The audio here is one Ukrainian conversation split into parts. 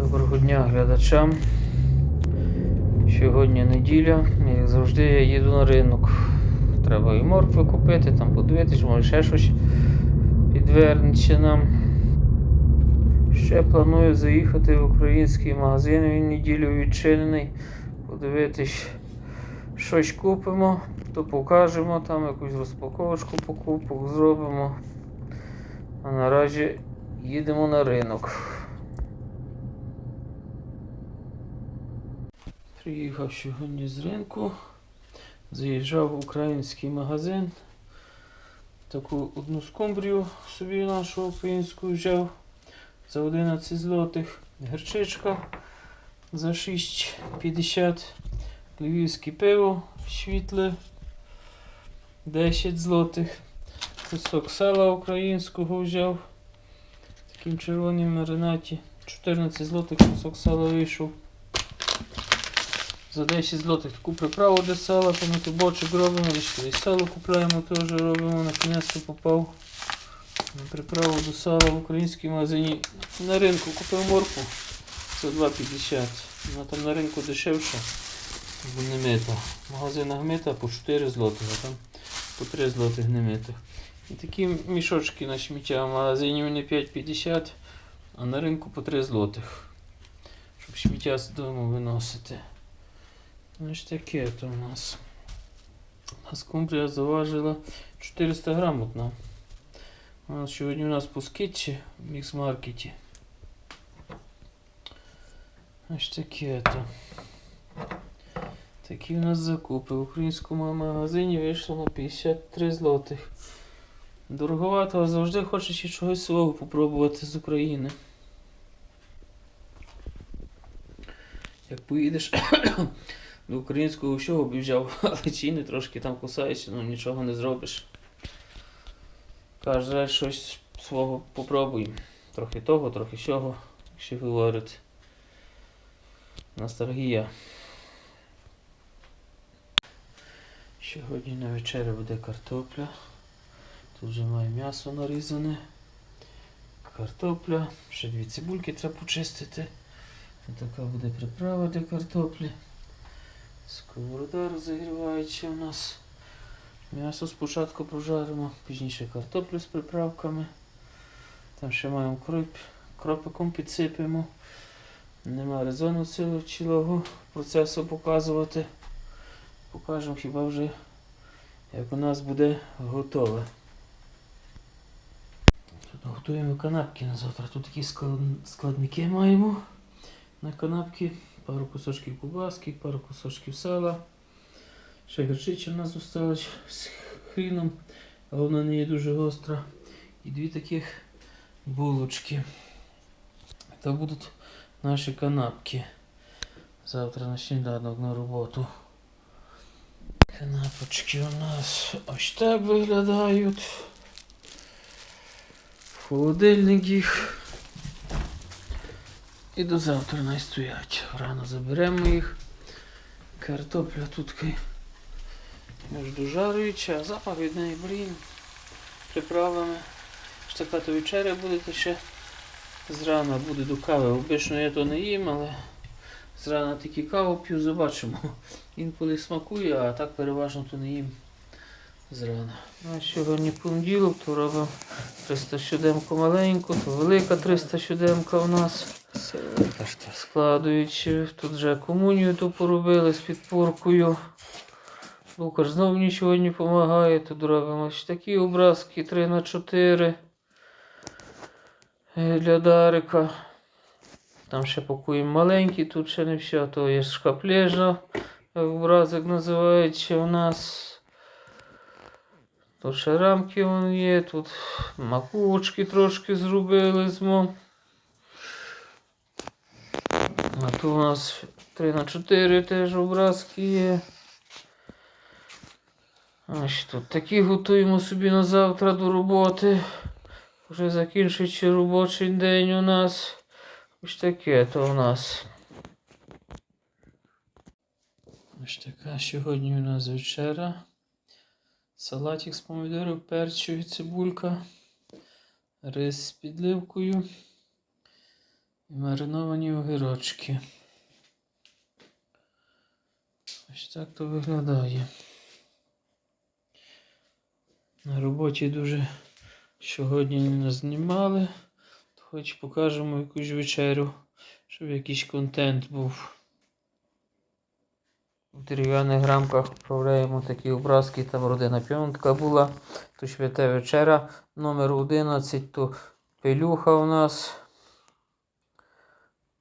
Доброго дня глядачам. Сьогодні неділя, як завжди я їду на ринок. Треба і моркви купити, там подивитись, може ще щось підвернеться нам. Ще планую заїхати в український магазин, він неділю відчинений. Подивитись, щось купимо, то покажемо, там якусь розпаковочку покупок зробимо. А наразі їдемо на ринок. Приїхав сьогодні з ринку, заїжджав в український магазин. Таку одну скумбрію собі нашу українську взяв за 11 злотих. Герчичка за 6,50. Львівське пиво світле 10 злотих. Кусок сала українського взяв. Таким червоним маринаті. 14 злотих кусок сала вийшов. За 10 злотих таку приправу для сала, помити бочок робимо, і і сало купляємо, теж робимо, на кінець попав. На приправу до сала в українській магазині. На ринку купив морку за 2,50. Вона там на ринку дешевша, бо не мита. В магазинах мита по 4 злотих, а там по 3 злотих не мита. І такі мішочки на сміття в магазині вони 5,50, а на ринку по 3 злотих. Щоб сміття з дому виносити. Ж таке то у нас. У нас скумбрія заважила 400 грам одна. Нас сьогодні у нас по скидці в мікс-маркеті. Ось таке то. Такі у нас закупи. В українському магазині вийшло на 53 злотих. Дороговато, а завжди хочеться чогось свого попробувати з України. Як поїдеш до українського всього але ціни трошки там кусаються, ну нічого не зробиш. Каже, щось свого попробуємо. Трохи того, трохи сього, як ще говорить. Ностальгія. Сьогодні на вечерю буде картопля. Тут вже має м'ясо нарізане. Картопля. Ще дві цибульки треба почистити. Така буде приправа для картоплі. Сковорода розігрівається у нас. М'ясо спочатку прожаримо, пізніше картоплю з приправками. Там ще маємо кроп, кропиком підсипемо. Нема резону цілого процесу показувати. Покажемо хіба вже як у нас буде готове. Тут готуємо канапки на завтра. Тут такі складники маємо на канапки. Пару кусочків кубаски, пару кусочків сала. Ще гірчиця в нас осталась з хріном, але вона не є дуже гостра. І дві таких булочки. Це будуть наші канапки. Завтра на сніданок на роботу. Канапочки у нас ось так виглядають. В холодильник їх. І до завтра не стоять. Рано заберемо їх. Картопля тут може дожарююча, а запах від неї, блін. Приправами. Така то вечеря буде ще зрана буде до кави. Обично я то не їм, але зрана тільки каву п'ю, побачимо. Інколи смакує, а так переважно то не їм зрана. Ну, сьогодні понеділок, то робимо 300 маленьку, то велика 300 у нас. Складуючи, тут вже комунію ту поробили з підпоркою. Лукаш знов нічого не допомагає, тут робимо ось такі образки 3 на 4 для Дарика. Там ще пакуємо маленькі, тут ще не все, то є шкаплежа, образик називається у нас. Тут ще рамки вон є, тут макушки трошки зробили з мо. А тут у нас 3 на 4 теж образки є. Ось тут такі готуємо собі на завтра до роботи. Вже закінчується робочий день у нас. Ось таке то у нас. Ось така сьогодні у нас вечера. Салатик з помідорів, перцю і цибулька. Рис з підливкою. І мариновані огірочки. Ось так то виглядає. На роботі дуже сьогодні не знімали. Хоч покажемо якусь вечерю, щоб якийсь контент був. В дерев'яних рамках вправляємо такі образки, там родина п'янка була, то свята вечера номер 11, то пелюха у нас.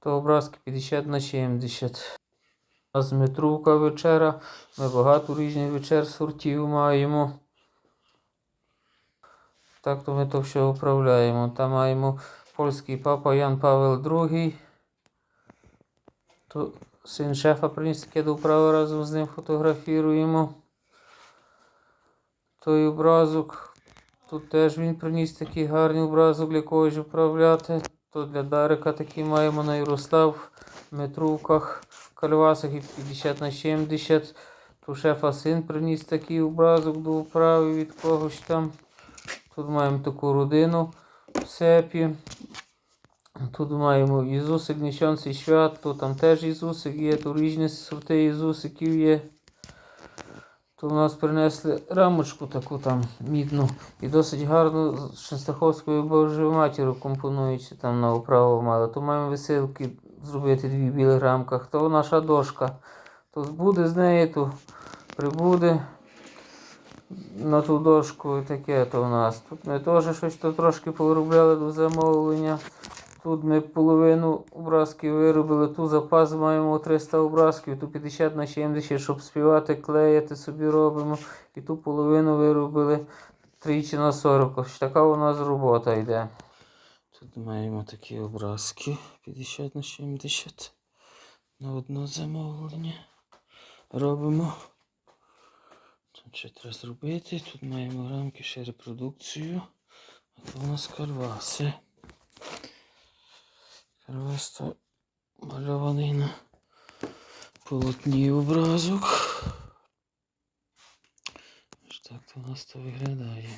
То образки 50 на 70. У нас метрука вечера. Ми багато різних вечер сортів маємо. Так то ми то все управляємо. Там маємо польський папа Ян Павел II. То син шефа приніс таке до управи разом з ним фотографіруємо. Той образок. Тут теж він приніс такий гарний образок для когось управляти. То для Дарика такий маємо на Ярослав метруках, кальвасах і 50 на 70. То шефа син приніс такий образок до управи від когось там. Тут маємо таку родину в сепі. Тут маємо Ісусик Нещонцей свят, тут там теж Ісусик є, тут різні сорти Ісусиків є. То в нас принесли рамочку таку там мідну і досить гарну з Шестаховською Божою матір'ю компонуючи там на управу мали. То маємо висилки зробити дві білих рамках. То наша дошка. То буде з неї, то прибуде на ту дошку і таке то у нас. Тут ми теж щось то трошки поробляли до замовлення. Тут ми половину образків виробили, ту запас маємо 300 образків, ту 50 на 70, щоб співати, клеїти собі робимо. І ту половину виробили тричі на 40. Ось така у нас робота йде. Тут маємо такі образки 50 на 70 на одне замовлення. Робимо. Тут ще треба зробити. Тут маємо рамки ще репродукцію. А то у нас карваси. Карвас то мальований на полотні образок. Ось так у нас то виглядає.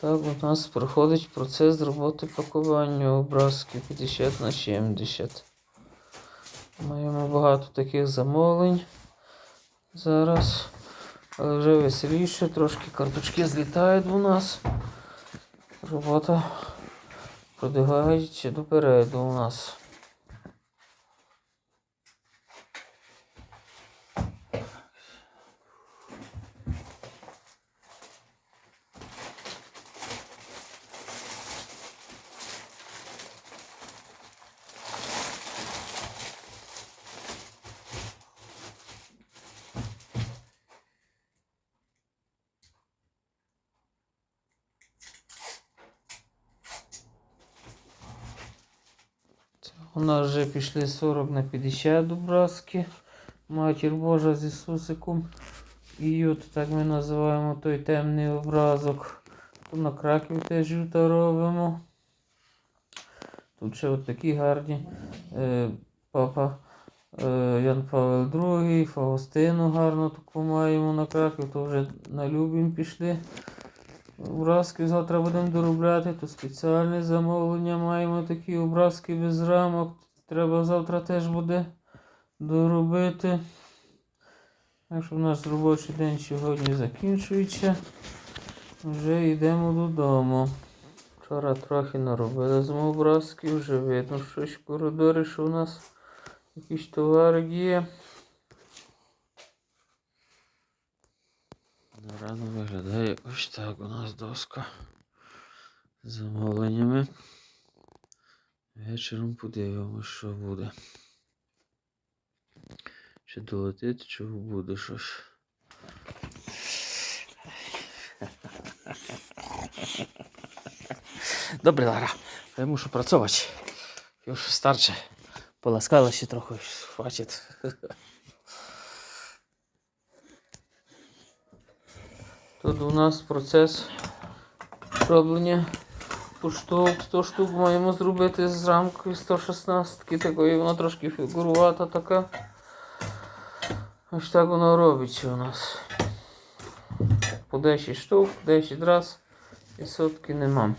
Так у нас проходить процес роботи пакування образків 50 на 70. Маємо багато таких замовлень зараз. Але вже веселіше, трошки карточки злітають у нас. Робота продвигається допереду у нас. У нас вже пішли 40 на 50 образки. Матір Божа з Ісусиком. І от так ми називаємо той темний образок. Тут на краків теж юта робимо. Тут ще от такі гарні. Е, папа е, Ян Павел II, Фаустину гарно таку маємо на краків, то вже на Любім пішли. Образки завтра будемо доробляти, то спеціальне замовлення маємо такі образки без рамок. Треба завтра теж буде доробити. Так що в нас робочий день сьогодні закінчується. Вже йдемо додому. Вчора трохи наробили з образків, вже видно щось в коридорі, що у нас якийсь товар є. Рано виглядає ось так у нас доска з замовленнями. Вечором подивимось, що буде. Чи долетить, чи буде щось. Добре, Лара, я мушу працювати. Już starczy. Поласкала się trochę, już. Тут у нас процес роблення поштовх 100 штук маємо зробити з рамкою 116 такої, вона трошки фігурувата така. Ось так воно робиться у нас. По 10 штук, 10 раз і сотки нема.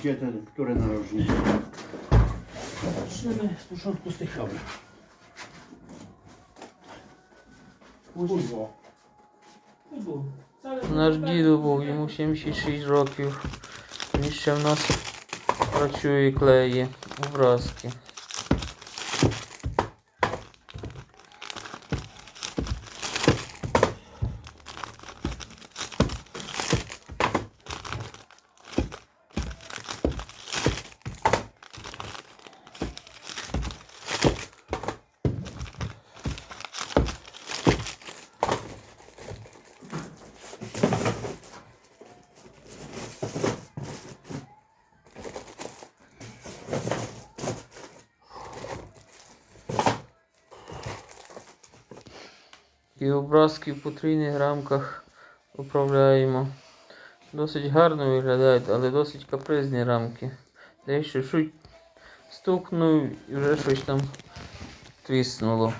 gdzie ten, które narożniki. Zaczniemy z początku z tych kabli. Kurwo. Kurwo. Nasz dzidu był i mu 76 roków. Jeszcze w nas pracuje kleje obrazki. І образки в потрійних рамках управляємо. Досить гарно виглядають, але досить капризні рамки. Дещо чуть стукнув і вже щось там твіснуло.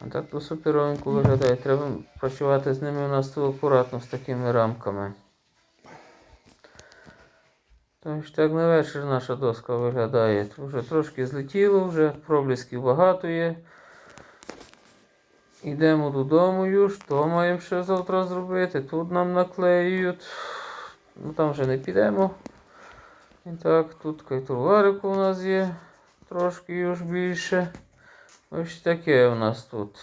А так то суперовенько виглядає. Треба працювати з ними у нас тут акуратно з такими рамками. Тож так на вечір наша доска виглядає. Вже трошки злетіло, вже проблисків багато є. Йдемо додому już, то маємо ще завтра зробити. Тут нам наклеюють. Ну там вже не підемо. І так, тут кайтурварику у нас є. Трошки już більше. Ось таке у нас тут.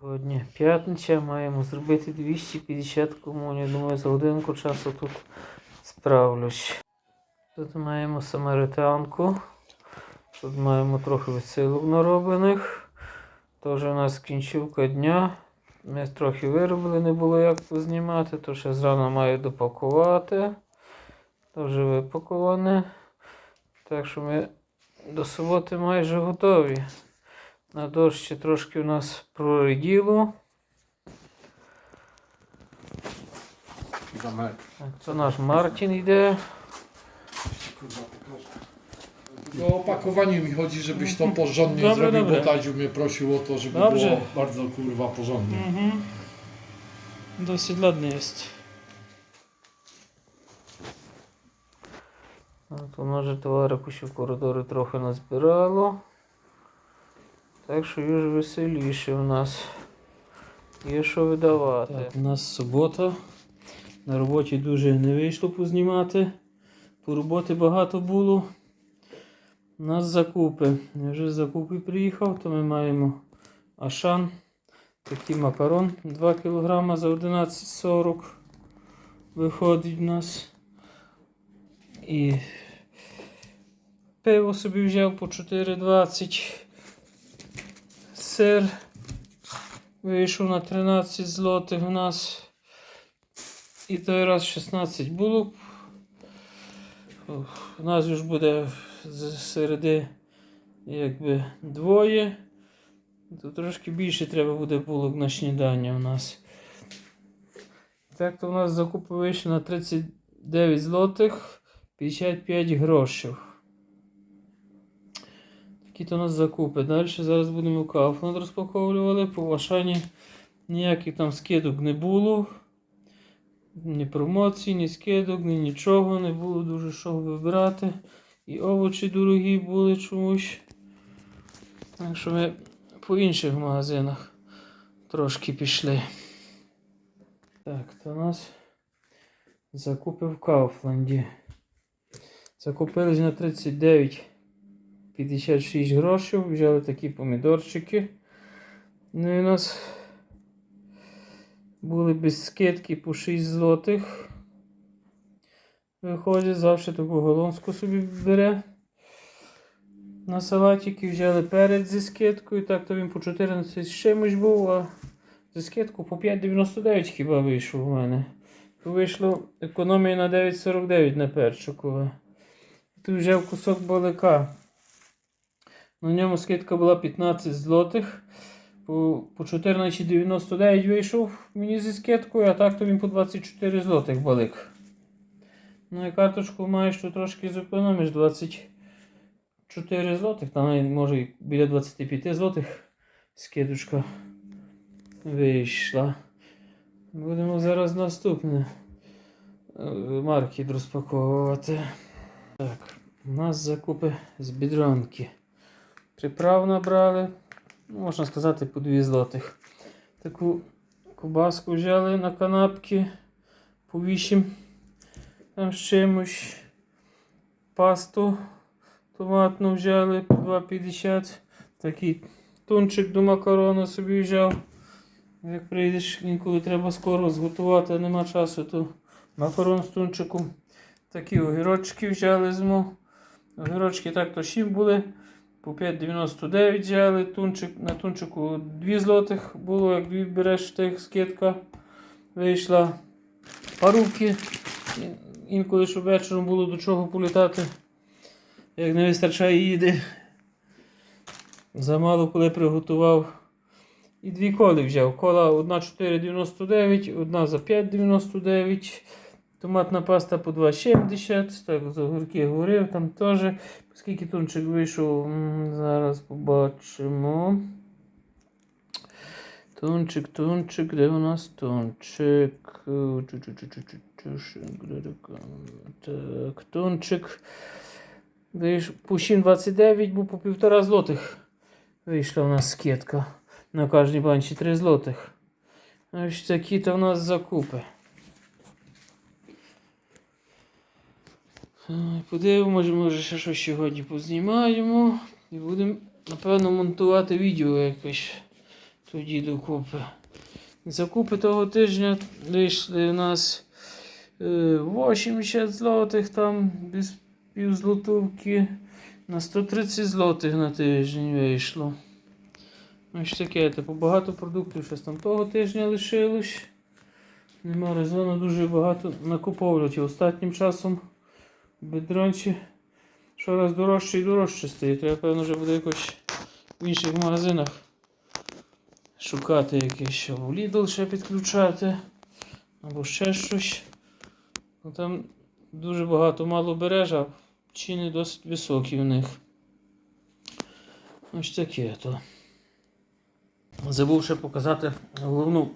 Сьогодні п'ятниця, маємо зробити 250 комунів. Думаю, за годинку часу тут справлюсь. Тут маємо самаританку. Тут маємо трохи відсилок нароблених. Тож у нас кінцівка дня. Ми трохи виробили, не було як познімати, то ще зрано маю допакувати. Вже випаковане. Так що ми до суботи майже готові. На дощі трошки у нас прориділо. Це наш Мартін йде. O opakowanie mi chodzi, żebyś to porządnie Dobra, zrobił, dobra. bo Tadziu mnie prosił o to, żeby Dobrze. było bardzo kurwa porządnie. Угу. Досить ладний є. От воно же товарику ще в коридорі трохи назбирало. Так що вже веселіше у нас. Є що видавати. Так, у нас субота. На роботі дуже не вийшло познімати. По роботи багато було. У нас закупи. Я вже з закупи приїхав, то ми маємо Ашан. Такий макарон 2 кг за 11,40 виходить в нас. І пиво собі взяв по 4,20. Сир вийшов на 13 злотих у нас. І той раз 16 було. У нас вже буде з середи якби двоє. То трошки більше треба буде булок на снідання у нас. Так то у нас закупи вийшли на 39 злотих 55 грошей. Такі то у нас закупи. Далі зараз будемо кафланд розпаковували. По Вашані ніяких там скидок не було. Ні промоцій, ні скидок, ні нічого. Не було дуже що вибирати. І овочі дорогі були чомусь. Так що ми по інших магазинах трошки пішли. Так, то нас закупи в Кауфланді. Закупились на 39,56 грошей. Взяли такі помідорчики. Ну і у нас були без скидки по 6 злотих. Виходить, завжди таку голландську собі бере. На салатики взяли перець зі скидкою, так то він по 14 з чимось був, а зі скидку по 5,99 хіба вийшов у мене. То вийшло економія на 9,49 на перчикове. Тут взяв кусок балика. На ньому скидка була 15 злотих. По, по 14,99 вийшов мені зі скидкою, а так то він по 24 злотих балик. Ну і карточку маєш тут трошки зекономиш 24 злотих, там може і біля 25 злотих скидочка вийшла. Будемо зараз наступне е, марки розпаковувати. Так, у нас закупи з бідронки. Приправ набрали, ну, можна сказати, по 2 злотих. Таку кубаску взяли на канапки по 8 там з чимось. Пасту томатну взяли по 2,50. Такий тунчик до макарону собі взяв. Як прийдеш, інколи треба скоро зготувати, а нема часу, то макарон з тунчиком. Такі огірочки взяли змо. Огірочки так то 7 були. По 5,99 взяли. Тунчик, на тунчику 2 злотих було, як береш тих скидка. Вийшла парубки. Інколи, щоб вечором було до чого політати. Як не вистачає їди. Замало коли приготував. І дві коли взяв. Кола одна 4,99, одна за 5,99. Томатна паста по 2,70. Так, за огірки говорив, там теж. Скільки тунчик вийшов, зараз побачимо. Тунчик, тунчик, де у нас тунчик? Так, тунчик. Вийш... По 7,29 був по півтора злотих. Вийшла у нас скидка. На кожній банчі 3 злотих. Ось такі то в нас закупи. Ай, Подивимось, може ще щось сьогодні познімаємо. І будемо, напевно, монтувати відео якось тоді докупи. Закупи того тижня вийшли у нас 80 злотих там без пів злотовки. На 130 злотих на тиждень вийшло. Ось таке, типу багато продуктів щось там того тижня лишилось. Нема резону дуже багато накуповувати. Останнім часом бедрончі щораз дорожче і дорожче стає. Треба, певно, вже буде якось в інших магазинах шукати якесь, в Lidl ще підключати. Або ще щось. Ну, там дуже багато мало береж, а ціни досить високі в них. Ось таке то. Забув ще показати головну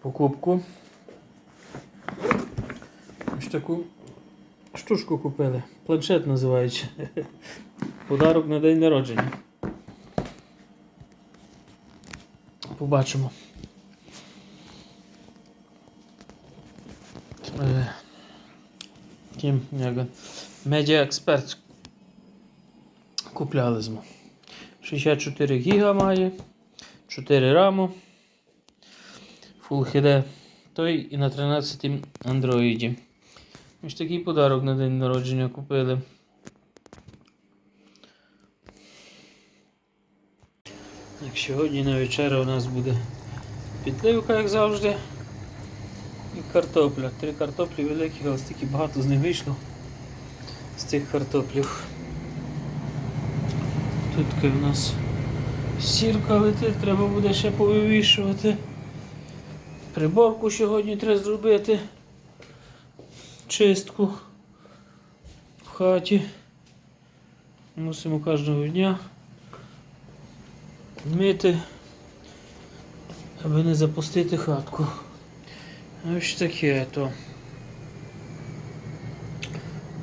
покупку. Ось таку штучку купили. Планшет називається. Подарок на день народження. Побачимо. Е, Тим, як Expert купляли змо. 64 гіга має, 4 раму, Full HD, той і на 13 Android. Ось такий подарок на день народження купили. Так, сьогодні на вечеря у нас буде підливка, як завжди. Картопля. Три картоплі великі, але стільки багато з них вийшло. З цих картоплів. Тут у нас сірка летить, треба буде ще повивішувати. Приборку сьогодні треба зробити. Чистку в хаті. Мусимо кожного дня мити, аби не запустити хатку. Ось таке то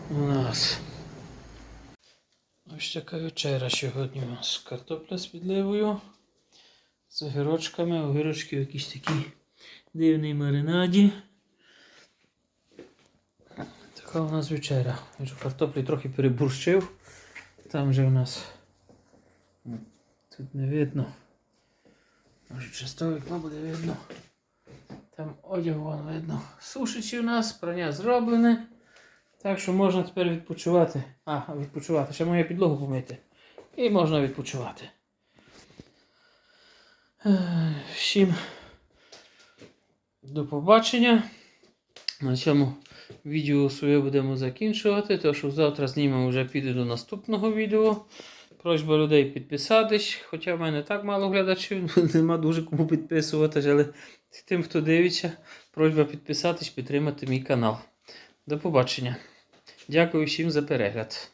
у нас. Ось така вечеря сьогодні у нас. Картопля з підливою, з огірочками, огірочки в якійсь такій дивній маринаді. Така у нас вечеря. Картоплі трохи переборщив. Там вже у нас тут не видно. Може часто вікно буде видно. Там одяг вон видно. Сушичі у нас, прання зроблене. Так що можна тепер відпочивати. А, відпочивати. Ще моє підлогу помити. І можна відпочивати. Всім до побачення. На цьому відео своє будемо закінчувати, тому що завтра знімемо вже піде до наступного відео. Просьба людей підписатись, хоча в мене так мало глядачів, нема дуже кому підписуватись, але тим, хто дивиться, просьба підписатись, підтримати мій канал. До побачення. Дякую всім за перегляд.